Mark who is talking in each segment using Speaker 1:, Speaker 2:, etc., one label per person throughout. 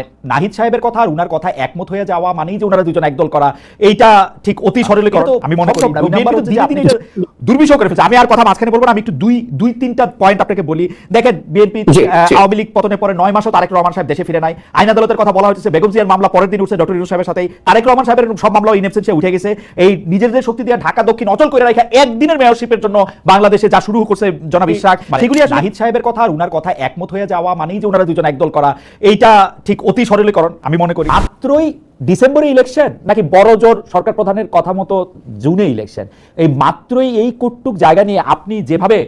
Speaker 1: it. Nahid সাহেবের কথা আর উনার কথা একমত হয়ে যাওয়া মানেই যে ওনারা দুজন একদল করা এইটা ঠিক অতি সরলীকরণ। আমি মনে করি দুর্বিষহ করে ফেলছে। আমি আর কথা মাঝখানে বলব না আমি একটু দুই দুই তিনটা পয়েন্ট আপনাকে বলি। দেখেন বিএনপি। আওয়ামী লীগ পতনের পরে নয় মাসও তারেক রহমান সাহেব দেশে ফিরে নাই। আইন আদালতের কথা বলা হচ্ছে বেগম জিয়ার মামলা পরের দিন উঠছে ডক্টর ইউনুস সাহেবের সাথে তারেক রহমান সাহেবের সব মামলা ইনএবসেন্সে উঠে গেছে। এই নিজেদের শক্তি দিয়ে ঢাকা দক্ষিণ অচল করে রাখা একদিনের মেয়রশিপের জন্য বাংলাদেশে যা শুরু করছে জনাব ইশরাক সেগুলি নাহিদ সাহেবের কথা আর উনার কথা একমত হয়ে যাওয়া মানেই যে ওনারা দুজন একদল করা এইটা ঠিক অতি সরলীকরণ, আমি মনে করি। মাত্রই ডিসেম্বরে ইলেকশন নাকি বড় জোর সরকার প্রধানের কথা মতো জুনে ইলেকশন এই মাত্রই এই কটুক জায়গা নিয়ে আপনি যেভাবে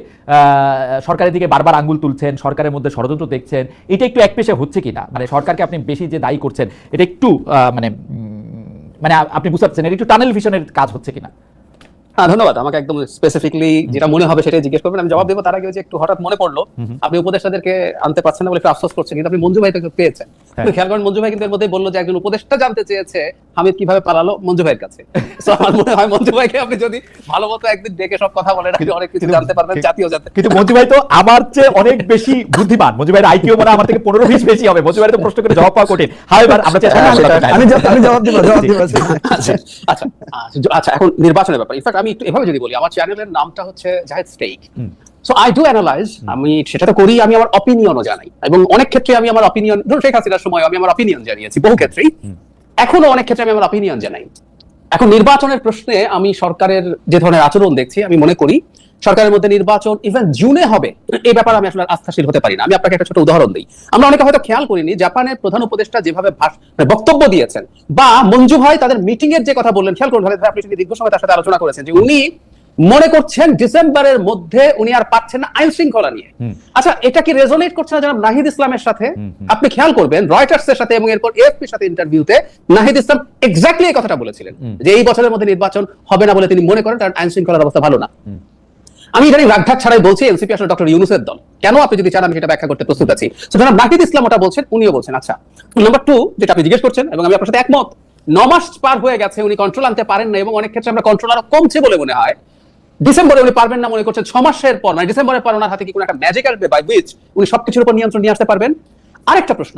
Speaker 1: সরকারের দিকে বারবার আঙ্গুল তুলছেন, সরকারের মধ্যে ষড়যন্ত্র দেখছেন, এটা একটু এক পেশে হচ্ছে কিনা? মানে সরকারকে আপনি বেশি যে দায়ী করছেন, এটা একটু মানে মানে আপনি বুঝতে পারছেন, এটা একটু টানেল ভিশনের কাজ হচ্ছে কিনা?
Speaker 2: ধন্যবাদ। আমাকে একদম স্পেসিফিকলি যেটা মনে হবে সেটাই জিজ্ঞেস করবেন। আমি জবাব দেবো তার আগে যে একটু হঠাৎ মনে পড়ল আপনি উপদেষ্টাদেরকে আনতে পারছেন না বলে একটু আফসোস করছেন কিন্তু আপনি মঞ্জু ভাইকে পেয়েছেন।
Speaker 1: হ্যাঁ।
Speaker 2: খেয়াল করেন মঞ্জু ভাই কিন্তু এর মধ্যে বলল যে একজন উপদেষ্টা জানতে চেয়েছে হামিদ কীভাবে পালালো মঞ্জু ভাইয়ের কাছে। আমার মনে হয় মঞ্জু ভাইকে আপনি যদি ভালো মতো একদিন ডেকে সব কথা বলেন আপনি অনেক কিছু জানতে পারবেন জাতীয় জানতে
Speaker 1: কিন্তু মঞ্জু ভাই তো আমার চেয়ে অনেক বেশি বুদ্ধিমান। মঞ্জু ভাইয়ের আইকিউ মনে আমার থেকে পনেরো বিশ বেশি হবে। মঞ্জু ভাইয়ের তো প্রশ্ন করে জবাব পাওয়া কঠিন। হাই এবার আমরা চেষ্টা
Speaker 3: আমি জবাব দিব জবাব দিব
Speaker 2: আচ্ছা আচ্ছা আচ্ছা, আচ্ছা এখন নির্বাচনের ব্যাপার। ইনফ্যাক্ট আমি একটু এভাবে যদি বলি আমার চ্যানেলের নামটা হচ্ছে Zahed stake so I do analyse আমি সেটা তো করি আমি আমার অপিনিয়নও জানাই। এবং অনেক ক্ষেত্রে আমি আমার অপিনিয়ন ধরুন শেখ হাসিনার সময় আমি আমার অপিনিয়ন জানিয়েছি বহু ক্ষেত্রেই। এখনও অনেক ক্ষেত্রে আমি আমার অপিনিয়ন জানাই। এখন নির্বাচনের প্রশ্নে আমি সরকারের যে ধরনের আচরণ দেখছি আমি মনে করি সরকারের মধ্যে নির্বাচন ইভেন জুনে হবে। এই ব্যাপারে আমি আসলে আস্থাশীল হতে পারি না। আমি আপনাকে একটা ছোট উদাহরণ দিই। আমরা অনেকে হয়তো খেয়াল করিনি জাপানের প্রধান উপদেষ্টা যেভাবে মানে বক্তব্য দিয়েছেন বা মঞ্জু ভাই তাদের মিটিং এর যে কথা বললেন খেয়াল করুন আপনি সেটি দীর্ঘ সময় তার সাথে আলোচনা করেছেন যে উনি মনে করছেন ডিসেম্বরের মধ্যে উনি আর পাচ্ছেন না আইন শৃঙ্খলা নিয়ে। আচ্ছা এটা কি রেজোনেট করছে না জনাব? নাহিদ ইসলামের সাথে? আপনি খেয়াল করবেন রয়টার্স এর সাথে এবং এরপর এএফপির সাথে ইন্টারভিউতে নাহিদ ইসলাম এক্স্যাক্টলি এই কথাটা বলেছিলেন যে এই বছরের মধ্যে নির্বাচন হবে না বলে তিনি মনে করেন কারণ আইন শৃঙ্খলার অবস্থা ভালো না। আমি ইদানিং রাগঢাক ছাড়াই বলছি, এনসিপি আসলে ডক্টর ইউনুসের দল। কেন আপনি যদি চান আমি সেটা ব্যাখ্যা করতে প্রস্তুত আছি? জনাব নাহিদ ইসলাম ওটা বলছেন, উনিও বলছেন। আচ্ছা নাম্বার টু যেটা আপনি জিজ্ঞেস করছেন, এবং আমি আপনার সাথে একমত, ন মাস পার হয়ে গেছে, উনি কন্ট্রোল আনতে পারেন না, এবং অনেক ক্ষেত্রে আমরা কন্ট্রোল আরও কমছে বলে মনে হয়। ডিসেম্বরে উনি পারবেন না মনে করছেন, ছ মাসের পর মানে ডিসেম্বরের পর ওনার হাতে কি কোনো একটা ম্যাজিক আসবে বাই উইচ উনি সবকিছুর উপর নিয়ন্ত্রণ নিয়ে আসতে পারবেন? আরেকটা প্রশ্ন,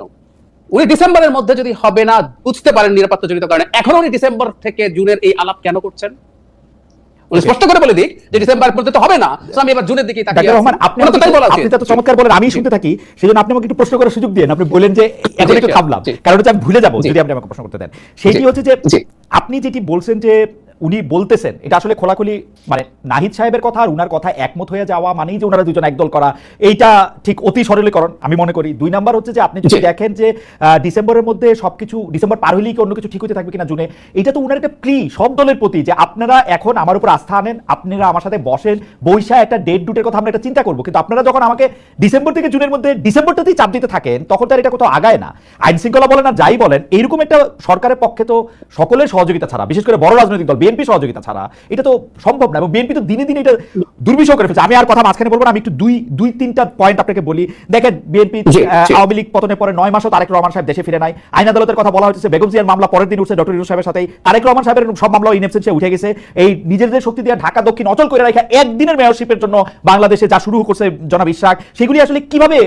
Speaker 2: উনি ডিসেম্বরের মধ্যে যদি হবে না, বুঝতে পারেন নিরাপত্তা জড়িত কারণে এখন উনি ডিসেম্বর থেকে জুনের এই আলাপ কেন করছেন? স্পষ্ট করে বলে দিক যে ডিসেম্বর পর্যন্ত হবে না। আমি এবার জুনের দিকে
Speaker 1: ডাক্তার রহমান আপনি
Speaker 2: তো তাই বলা
Speaker 1: আপনি তো চমৎকার বলেন আমি শুনতে থাকি সেজন্য আপনি আমাকে একটু প্রশ্ন করার সুযোগ দিন আপনি বলেন যে এখন একটু থামলাম কারণ হচ্ছে আমি ভুলে যাব যদি আপনি আমাকে প্রশ্ন করতে দেন। সেইটি হচ্ছে যে। আপনি যেটি বলছেন যে উনি বলতেছেন এটা আসলে খোলাখুলি মানে নাহিদ সাহেবের কথা আর উনার কথা একমত হয়ে যাওয়া মানেই যে ওনারা দুজন একদল করা এইটা ঠিক অতি সরলীকরণ আমি মনে করি। দুই নাম্বার হচ্ছে যে আপনি যদি দেখেন যে ডিসেম্বরের মধ্যে সবকিছু ডিসেম্বর পার হলেই কি অন্য কিছু ঠিক হতে থাকবে কিনা জুনে এটা তো উনার একটা প্রি সব দলের প্রতি যে আপনারা এখন আমার উপর আস্থা আনেন আপনারা আমার সাথে বসেন বৈশা একটা ডেট ডুটের কথা আমরা একটা চিন্তা করব কিন্তু আপনারা যখন আমাকে ডিসেম্বর থেকে জুনের মধ্যে ডিসেম্বরটাতেই চাপ দিতে থাকেন তখন তার এটা কোথাও আগায় না। আইন শৃঙ্খলা বলেন আর যাই বলেন এইরকম একটা সরকারের পক্ষে তো সকলের সহযোগিতা ছাড়া বিশেষ করে বড় রাজনৈতিক দল বিএনপি সহযোগিতা ছাড়া। এটা তো সম্ভব না এবং বিএনপি তো দিনে দিনে এটা দুর্বিষহ করে ফেলছে। আমি আর কথা মাঝখানে বলব না আমি একটু দুই দুই তিনটা পয়েন্ট আপনাকে বলি। দেখেন বিএনপি। আওয়ামী লীগ পতনের পরে নয় মাসও তারেক রহমান সাহেব দেশে ফিরে নাই। আইন আদালতের কথা বলা হচ্ছে বেগম জিয়ার মামলা পরের দিন উঠছে ডক্টর ইউনুস সাহেবের সাথে তারেক রহমান সাহেবের সব মামলা ইনএবসেন্সে উঠে গেছে। এই নিজেদের শক্তি দিয়ে ঢাকা দক্ষিণ অচল করে রাখা একদিনের মেয়রশিপের জন্য বাংলাদেশে যা শুরু করছে জনাব ইশরাক সেগুলি আসলে কীভাবে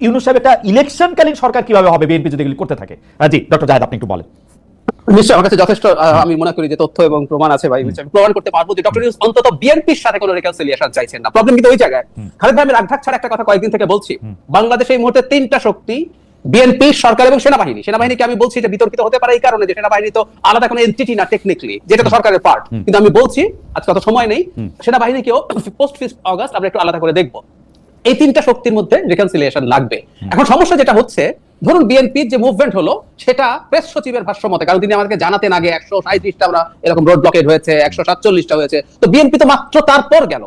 Speaker 1: ইউনুস সাহেব একটা ইলেকশনকালীন সরকার কীভাবে হবে বিএনপি যদি করতে থাকে? জি ডক্টর জাহেদ আপনি একটু বলেন।
Speaker 2: নিশ্চয়ই আমার কাছে যথেষ্ট আমি মনে করি যে তথ্য এবং প্রমাণ আছে ভাই আমি প্রমাণ করতে পারব যে ডক্টর ইউনুস অন্তত বিএনপির সাথে কোনো রেকনসিলিয়েশন চাইছেন না। প্রবলেম কিন্তু ওই জায়গায়। খালেদ ভাই আমি রাগঢাক ছাড়া একটা কথা কয়েকদিন থেকে বলছি। বাংলাদেশে এই মুহূর্তে তিনটা শক্তি বিএনপি সরকার এবং সেনাবাহিনী। সেনাবাহিনীকে আমি বলছি যে বিতর্কিত হতে পারে এই কারণে যে সেনাবাহিনী তো আলাদা কোনো এন্টিটি না টেকনিক্যালি যেটা তো সরকারের পার্ট কিন্তু আমি বলছি আজকে অত সময় নেই সেনাবাহিনীকেও পোস্ট ফিফথ অগস্ট আমরা একটু আলাদা করে দেখব। এই তিনটা শক্তির মধ্যে রেকনসিলিয়েশন লাগবে। এখন সমস্যা যেটা হচ্ছে ধরুন বিএনপির যে মুভমেন্ট হলো, সেটা প্রেস সচিবের ভাষ্য মতে কারণ তিনি আমাদেরকে জানাতেন আগে একশো সাঁত্রিশটা আমরা এরকম রোড ব্লকেট হয়েছে, একশো সাতচল্লিশটা হয়েছে। তো বিএনপি তো মাত্র তারপর গেল।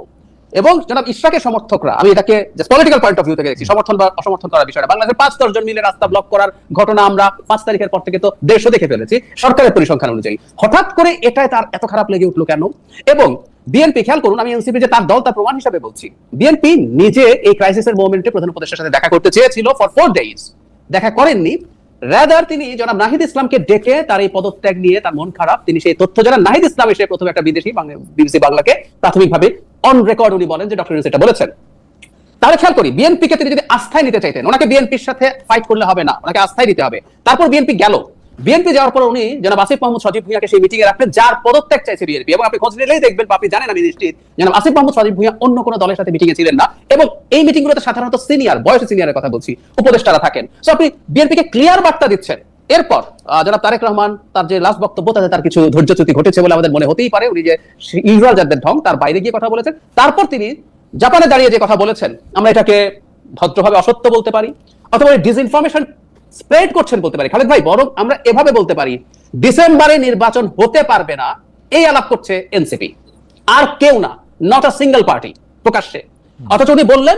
Speaker 2: এবং জনাব ইশরাকের সমর্থকরা, আমি এটাকে পলিটিক্যাল পয়েন্ট অফ ভিউ থেকে দেখছি, সমর্থন বা অসমর্থন করার বিষয়টা, বাংলাদেশের পাঁচ দশজন মিলে রাস্তা ব্লক করার ঘটনা আমরা পাঁচ তারিখের পর থেকে তো দেড়শো দেখে ফেলেছি, সরকারের পরিসংখ্যান অনুযায়ী। হঠাৎ করে এটাই তার এত খারাপ লেগে উঠল কেন? এবং বিএনপি, খেয়াল করুন, আমি এনসিপি যে তার দল, তার প্রমাণ হিসাবে বলছি। বিএনপি নিজে এই ক্রাইসিসের মোমেন্টে প্রধান উপদেষ্টার সাথে দেখা করতে চেয়েছিল ফর ফোর ডেইজ দেখা করেননি। রাদার তিনি জনাব নাহিদ ইসলামকে ডেকে তার এই পদত্যাগ নিয়ে তার মন খারাপ। তিনি সেই তথ্য জানান। নাহিদ ইসলাম এসে প্রথমে একটা বিদেশি বিবিসি বাংলাকে প্রাথমিকভাবে অন রেকর্ড উনি বলেন যে ডক্টর এটা বলেছেন। তাহলে খেয়াল করি বিএনপি কে তিনি যদি আস্থায় নিতে চাইতেন, ওনাকে বিএনপির সাথে ফাইট করলে হবে না, ওনাকে আস্থায় দিতে হবে। তারপর বিএনপি গেল। বিএনপি যাওয়ার পর উনি জনাব আসিফ মাহমুদ সজীব ভুঁইয়াকে সেই মিটিং এ রাখলেন, যার পদত্যাগ চাইছে বিএনপি এবং আপনি খোঁজ নিলেই দেখবেন, বা আপনি জানেন আমি নিশ্চিত, জনাব আসিফ মাহমুদ সজীব ভুঁইয়া অন্য কোনো দলের সাথে মিটিং এ ছিলেন না। এবং এই মিটিং গুলোতে সাধারণত সিনিয়র বয়সে সিনিয়রের কথা বলছি, উপদেষ্টারা থাকেন। সো আপনি বিএনপি কে ক্লিয়ার বার্তা দিচ্ছেন। এরপর জনাব তারেক রহমান, তার যে লাস্ট বক্তব্য, তাতে তার কিছু ধৈর্যচ্যুতি ঘটেছে বলে আমাদের মনে হতেই পারে। উনি যে ইউজুয়াল যাদের ঢং, তার বাইরে গিয়ে কথা বলেছেন। তারপর তিনি জাপানে দাঁড়িয়ে যে কথা বলেছেন, আমরা এটাকে ভদ্রভাবে অসত্য বলতে পারি, অথবা ডিসইনফরমেশন স্প্রেড করছেন বলতে পারি। খালেদ ভাই বরং আমরা এভাবে বলতে পারি ডিসেম্বরে নির্বাচন হতে পারবে না এই আলাপ করছে এনসিপি। আর কেউ না নট আ সিঙ্গেল পার্টি প্রকাশ্যে। অথচ উনি বললেন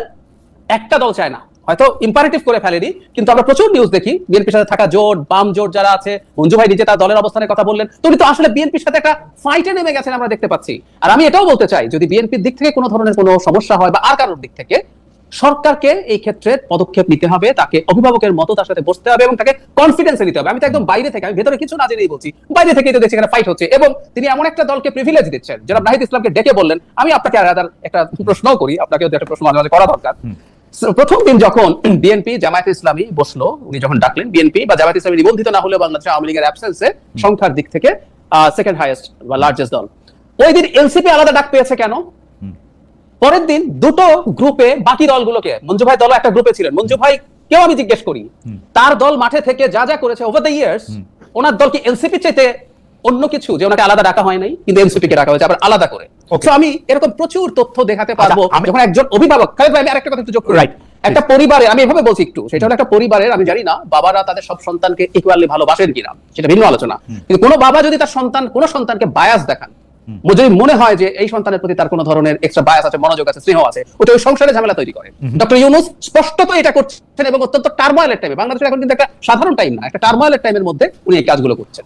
Speaker 2: একটা দল চায় না। হয়তো ইম্পারেটিভ করে ফেলেনি কিন্তু আমরা প্রচুর নিউজ দেখি বিএনপির সাথে থাকা জোট বাম জোট যারা আছে মঞ্জু ভাই নিজে তার দলের অবস্থানের কথা বললেন। তো উনি তো আসলে বিএনপির সাথে একটা ফাইটে নেমে গেছেন আমরা দেখতে পাচ্ছি। আর আমি এটাও বলতে চাই যদি বিএনপির দিক থেকে কোনো ধরনের কোনো সমস্যা হয় বা আর কারোর দিক থেকে সরকারকে এই ক্ষেত্রে পদক্ষেপ নিতে হবে তাকে অভিভাবকের মতো তার সাথে বসতে হবে এবং তাকে কনফিডেন্সে নিতে হবে। আমি তো একদম বাইরে থেকে আমি ভেতরে কিছু না জেনেই বলছি বাইরে থেকেই তো দেখছি এখানে ফাইট হচ্ছে এবং তিনি এমন একটা দলকে প্রিভিলেজ দিচ্ছেন। যারা নাহিদ ইসলামকে ডেকে বললেন আমি আপনাকে আর একটা প্রশ্ন করি আপনাকেও একটা প্রশ্ন মাঝে মাঝে করা দরকার। প্রথম দিন যখন বিএনপি জামায়াত ইসলামী বসল উনি যখন ডাকলেন বিএনপি বা জামায়াত ইসলামী নিবন্ধিত না হলেও বাংলাদেশ আওয়ামী লীগের অ্যাবসেন্সে সংখ্যার দিক থেকে সেকেন্ড হাইয়েস্ট বা লার্জেস্ট দল। ওই দিন এনসিপি আলাদা ডাক পেয়েছে কেন? পরের দিন দুটো গ্রুপে বাকি দলগুলোকে মঞ্জু ভাই দল একটা গ্রুপে ছিলেন। মঞ্জু ভাই কেউ আমি জিজ্ঞেস করি তার দল মাঠে থেকে যা যা করেছে ওভার দ্য ইয়ার্স ওনার দল কি এনসিপি চাইতে অন্য কিছু যে ওনাকে আলাদা ডাকা হয় নাই কিন্তু এনসিপি কে রাখা হয়েছে আবার আলাদা করে। তো আমি এরকম প্রচুর তথ্য দেখাতে পারব
Speaker 1: আচ্ছা, আমি-
Speaker 2: যখন একজন অভিভাবক খালেদ ভাই আমি আরেকটা কথা একটু যোগ
Speaker 1: Right.
Speaker 2: একটা পরিবারে আমি এভাবে বলছি একটু সেটা হলো একটা পরিবারের আমি জানি না বাবারা তাদের সব সন্তানকে ইকুয়ালি ভালোবাসেন কিনা সেটা ভিন্ন আলোচনা। কিন্তু কোনো বাবা যদি তার সন্তান কোনো সন্তানকে বায়াস দেখান যদি মনে হয় যে এই সন্তানের প্রতি তার কোনো ধরনের এক্সট্রা বায়াস আছে মনোযোগ আছে স্নেহ আছে ওটা ওই সংসারে ঝামেলা তৈরি করে। ডক্টর ইউনুস স্পষ্টত এটা করছেন এবং অত্যন্ত টার্মোয়ালের টাইমে বাংলাদেশের এখন কিন্তু একটা সাধারণ টাইম না একটা টার্মোয়ালের টাইমের মধ্যে উনি এই কাজগুলো করছেন।